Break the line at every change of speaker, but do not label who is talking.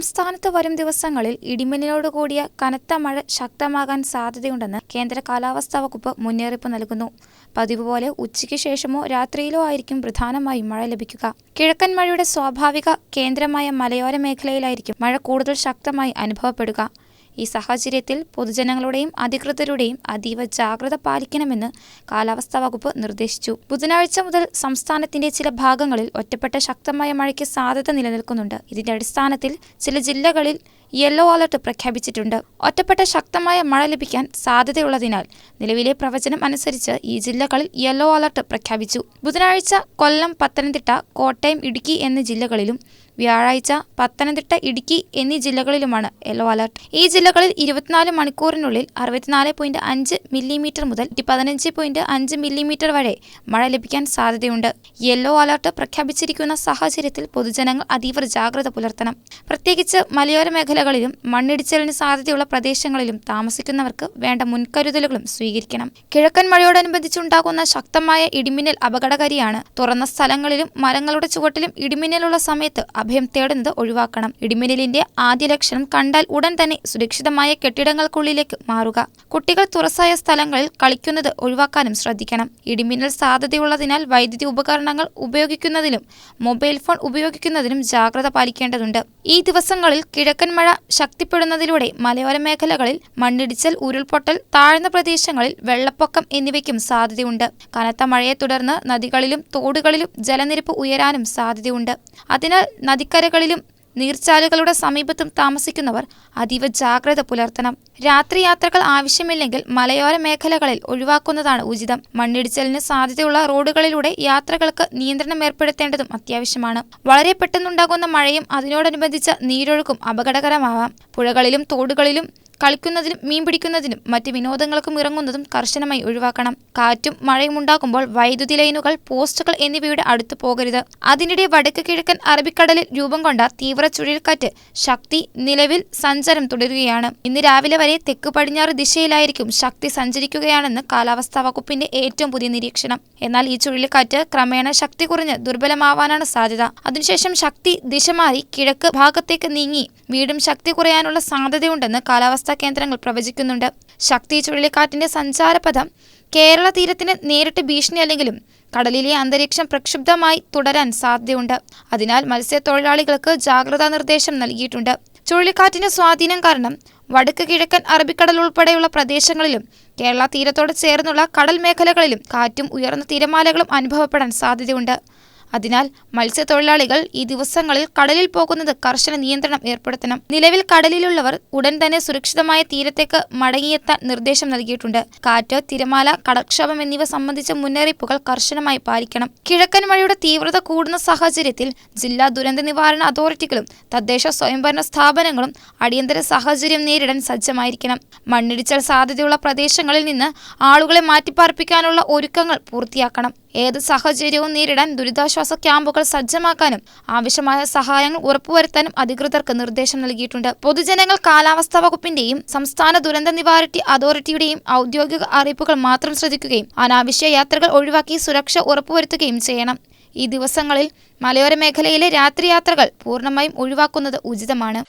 സംസ്ഥാനത്ത് വരും ദിവസങ്ങളിൽ ഇടിമിന്നലോടുകൂടിയ കൂടിയ കനത്ത മഴ ശക്തമാകാൻ സാധ്യതയുണ്ടെന്ന് കേന്ദ്ര കാലാവസ്ഥാ വകുപ്പ് മുന്നറിയിപ്പ് നൽകുന്നു പതിവ് പോലെ ഉച്ചയ്ക്ക് ശേഷമോ രാത്രിയിലോ ആയിരിക്കും പ്രധാനമായും മഴ ലഭിക്കുക കിഴക്കൻ മഴയുടെ സ്വാഭാവിക കേന്ദ്രമായ മലയോര മേഖലയിലായിരിക്കും മഴ കൂടുതൽ ശക്തമായി അനുഭവപ്പെടുക ഈ സാഹചര്യത്തിൽ പൊതുജനങ്ങളുടെയും അധികൃതരുടെയും അതീവ ജാഗ്രത പാലിക്കണമെന്ന് കാലാവസ്ഥാ വകുപ്പ് നിർദ്ദേശിച്ചു ബുധനാഴ്ച മുതൽ സംസ്ഥാനത്തിന്റെ ചില ഭാഗങ്ങളിൽ ഒറ്റപ്പെട്ട ശക്തമായ മഴയ്ക്ക് സാധ്യത നിലനിൽക്കുന്നുണ്ട് ഇതിന്റെ അടിസ്ഥാനത്തിൽ ചില ജില്ലകളിൽ യെല്ലോ അലർട്ട് പ്രഖ്യാപിച്ചിട്ടുണ്ട് ഒറ്റപ്പെട്ട ശക്തമായ മഴ ലഭിക്കാൻ സാധ്യതയുള്ളതിനാൽ നിലവിലെ പ്രവചനം അനുസരിച്ച് ഈ ജില്ലകളിൽ യെല്ലോ അലർട്ട് പ്രഖ്യാപിച്ചു ബുധനാഴ്ച കൊല്ലം പത്തനംതിട്ട കോട്ടയം ഇടുക്കി എന്നീ ജില്ലകളിലും വ്യാഴാഴ്ച പത്തനംതിട്ട ഇടുക്കി എന്നീ ജില്ലകളിലുമാണ് യെല്ലോ അലർട്ട് ഈ ജില്ലകളിൽ ഇരുപത്തിനാല് മണിക്കൂറിനുള്ളിൽ അറുപത്തിനാല് പോയിന്റ് അഞ്ച് മില്ലിമീറ്റർ മുതൽ പതിനഞ്ച് പോയിന്റ് അഞ്ച് മില്ലിമീറ്റർ വരെ മഴ ലഭിക്കാൻ സാധ്യതയുണ്ട് യെല്ലോ അലർട്ട് പ്രഖ്യാപിച്ചിരിക്കുന്ന സാഹചര്യത്തിൽ പൊതുജനങ്ങൾ അതീവ ജാഗ്രത പുലർത്തണം പ്രത്യേകിച്ച് മലയോര മേഖല മേഖലകളിലും മണ്ണിടിച്ചിലിന് സാധ്യതയുള്ള പ്രദേശങ്ങളിലും താമസിക്കുന്നവർക്ക് വേണ്ട മുൻകരുതലുകളും സ്വീകരിക്കണം കിഴക്കൻ മഴയോടനുബന്ധിച്ചുണ്ടാകുന്ന ശക്തമായ ഇടിമിന്നൽ അപകടകാരിയാണ് തുറന്ന സ്ഥലങ്ങളിലും മരങ്ങളുടെ ചുവട്ടിലും ഇടിമിന്നലുള്ള സമയത്ത് അഭയം തേടുന്നത് ഒഴിവാക്കണം ഇടിമിന്നലിന്റെ ആദ്യ ലക്ഷണം കണ്ടാൽ ഉടൻ തന്നെ സുരക്ഷിതമായ കെട്ടിടങ്ങൾക്കുള്ളിലേക്ക് മാറുക കുട്ടികൾ തുറസായ സ്ഥലങ്ങളിൽ കളിക്കുന്നത് ഒഴിവാക്കാനും ശ്രദ്ധിക്കണം ഇടിമിന്നൽ സാധ്യതയുള്ളതിനാൽ വൈദ്യുതി ഉപകരണങ്ങൾ ഉപയോഗിക്കുന്നതിലും മൊബൈൽ ഫോൺ ഉപയോഗിക്കുന്നതിലും ജാഗ്രത പാലിക്കേണ്ടതുണ്ട് ഈ ദിവസങ്ങളിൽ കിഴക്കൻ മഴ ശക്തിപ്പെടുന്നതിലൂടെ മലയോര മേഖലകളിൽ മണ്ണിടിച്ചൽ ഉരുൾപൊട്ടൽ താഴ്ന്ന പ്രദേശങ്ങളിൽ വെള്ളപ്പൊക്കം എന്നിവയ്ക്കും സാധ്യതയുണ്ട് കനത്ത മഴയെ തുടർന്ന് നദികളിലും തോടുകളിലും ജലനിരപ്പ് ഉയരാനും സാധ്യതയുണ്ട് അതിനാൽ നദിക്കരകളിലും നീർച്ചാലുകളുടെ സമീപത്തും താമസിക്കുന്നവർ അതീവ ജാഗ്രത പുലർത്തണം രാത്രി യാത്രകൾ ആവശ്യമില്ലെങ്കിൽ മലയോര മേഖലകളിൽ ഒഴിവാക്കുന്നതാണ് ഉചിതം മണ്ണിടിച്ചിലിന് സാധ്യതയുള്ള റോഡുകളിലൂടെ യാത്രകൾക്ക് നിയന്ത്രണം ഏർപ്പെടുത്തേണ്ടതും അത്യാവശ്യമാണ് വളരെ പെട്ടെന്നുണ്ടാകുന്ന മഴയും അതിനോടനുബന്ധിച്ച നീരൊഴുക്കും അപകടകരമാവാം പുഴകളിലും തോടുകളിലും കളിക്കുന്നതിനും മീൻ പിടിക്കുന്നതിനും മറ്റ് വിനോദങ്ങൾക്കും ഇറങ്ങുന്നതും കർശനമായി ഒഴിവാക്കണം കാറ്റും മഴയും ഉണ്ടാകുമ്പോൾ വൈദ്യുതി ലൈനുകൾ പോസ്റ്റുകൾ എന്നിവയുടെ അടുത്ത് പോകരുത് അതിനിടെ വടക്ക് കിഴക്കൻ അറബിക്കടലിൽ രൂപം കൊണ്ട തീവ്ര ചുഴലിക്കാറ്റ് ശക്തി നിലവിൽ സഞ്ചാരം തുടരുകയാണ് ഇന്ന് രാവിലെ വരെ തെക്ക് പടിഞ്ഞാറ് ദിശയിലായിരിക്കും ശക്തി സഞ്ചരിക്കുകയാണെന്ന് കാലാവസ്ഥാ വകുപ്പിന്റെ ഏറ്റവും പുതിയ നിരീക്ഷണം എന്നാൽ ഈ ചുഴലിക്കാറ്റ് ക്രമേണ ശക്തി കുറഞ്ഞ് ദുർബലമാവാനാണ് സാധ്യത അതിനുശേഷം ശക്തി ദിശ മാറി കിഴക്ക് ഭാഗത്തേക്ക് നീങ്ങി വീണ്ടും ശക്തി കുറയാനുള്ള സാധ്യതയുണ്ടെന്ന് കാലാവസ്ഥാ കാലാവസ്ഥാ കേന്ദ്രങ്ങൾ പ്രവചിക്കുന്നുണ്ട് ശക്തി ചുഴലിക്കാറ്റിന്റെ സഞ്ചാരപഥം കേരള തീരത്തിന് നേരിട്ട് ഭീഷണിയല്ലെങ്കിലും കടലിലെ അന്തരീക്ഷം പ്രക്ഷുബ്ധമായി തുടരാൻ സാധ്യതയുണ്ട് അതിനാൽ മത്സ്യത്തൊഴിലാളികൾക്ക് ജാഗ്രതാ നിർദ്ദേശം നൽകിയിട്ടുണ്ട് ചുഴലിക്കാറ്റിന്റെ സ്വാധീനം കാരണം വടക്ക് കിഴക്കൻ അറബിക്കടൽ ഉൾപ്പെടെയുള്ള പ്രദേശങ്ങളിലും കേരള തീരത്തോട് ചേർന്നുള്ള കടൽ മേഖലകളിലും കാറ്റും ഉയർന്ന തിരമാലകളും അനുഭവപ്പെടാൻ സാധ്യതയുണ്ട് അതിനാൽ മത്സ്യത്തൊഴിലാളികൾ ഈ ദിവസങ്ങളിൽ കടലിൽ പോകുന്നത് കർശന നിയന്ത്രണം ഏർപ്പെടുത്തണം നിലവിൽ കടലിലുള്ളവർ ഉടൻ തന്നെ സുരക്ഷിതമായ തീരത്തേക്ക് മടങ്ങിയെത്താൻ നിർദ്ദേശം നൽകിയിട്ടുണ്ട് കാറ്റ് തിരമാല കടക്ഷോഭം എന്നിവ സംബന്ധിച്ച മുന്നറിയിപ്പുകൾ കർശനമായി പാലിക്കണം കിഴക്കൻ മഴയുടെ തീവ്രത കൂടുന്ന സാഹചര്യത്തിൽ ജില്ലാ ദുരന്ത നിവാരണ അതോറിറ്റികളും തദ്ദേശ സ്വയംഭരണ സ്ഥാപനങ്ങളും അടിയന്തര സാഹചര്യം നേരിടാൻ സജ്ജമായിരിക്കണം മണ്ണിടിച്ചൽ സാധ്യതയുള്ള പ്രദേശങ്ങളിൽ നിന്ന് ആളുകളെ മാറ്റിപ്പാർപ്പിക്കാനുള്ള ഒരുക്കങ്ങൾ പൂർത്തിയാക്കണം ഏത് സാഹചര്യവും നേരിടാൻ ദുരിതാശ്വാസ ക്യാമ്പുകൾ സജ്ജമാക്കാനും ആവശ്യമായ സഹായങ്ങൾ ഉറപ്പുവരുത്താനും അധികൃതർക്ക് നിർദ്ദേശം നൽകിയിട്ടുണ്ട് പൊതുജനങ്ങൾ കാലാവസ്ഥാ വകുപ്പിന്റെയും സംസ്ഥാന ദുരന്ത നിവാരണ അതോറിറ്റിയുടെയും ഔദ്യോഗിക അറിയിപ്പുകൾ മാത്രം ശ്രദ്ധിക്കുകയും അനാവശ്യ യാത്രകൾ ഒഴിവാക്കി സുരക്ഷ ഉറപ്പുവരുത്തുകയും ചെയ്യണം ഈ ദിവസങ്ങളിൽ മലയോര മേഖലയിലെ രാത്രി യാത്രകൾ പൂർണ്ണമായും ഒഴിവാക്കുന്നത് ഉചിതമാണ്